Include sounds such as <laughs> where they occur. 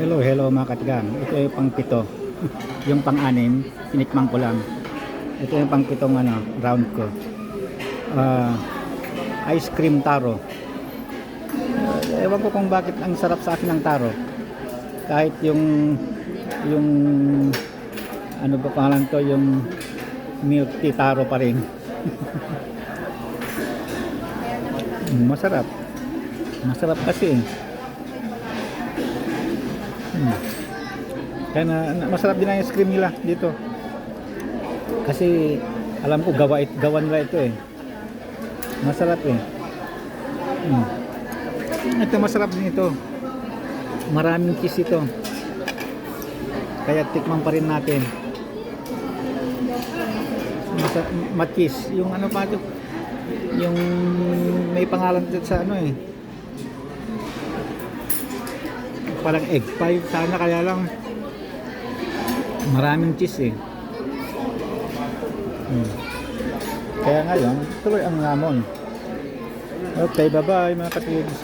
Hello, hello mga katigang. Ito yung pang pito. <laughs> yung pang anim, tinikman ko lang. Ito yung pang pitong ano, round ko. Ah, ice cream taro. Uh, ewan ko kung bakit ang sarap sa akin ng taro. Kahit yung yung ano ba pangalan to, yung milk tea taro pa rin. <laughs> Masarap. Masarap kasi. Hmm. Kaya na, masarap din ang ice cream nila dito. Kasi alam ko gawa it, gawan nila ito eh. Masarap eh. Hmm. Ito masarap din ito. Maraming cheese ito. Kaya tikman pa rin natin. Masa, matis. Yung ano pa ito? Yung may pangalan dito sa ano eh. Parang egg pie sana kaya lang maraming cheese eh. Hmm. Kaya ngayon, tuloy ang lamon. Okay, bye-bye mga katigs.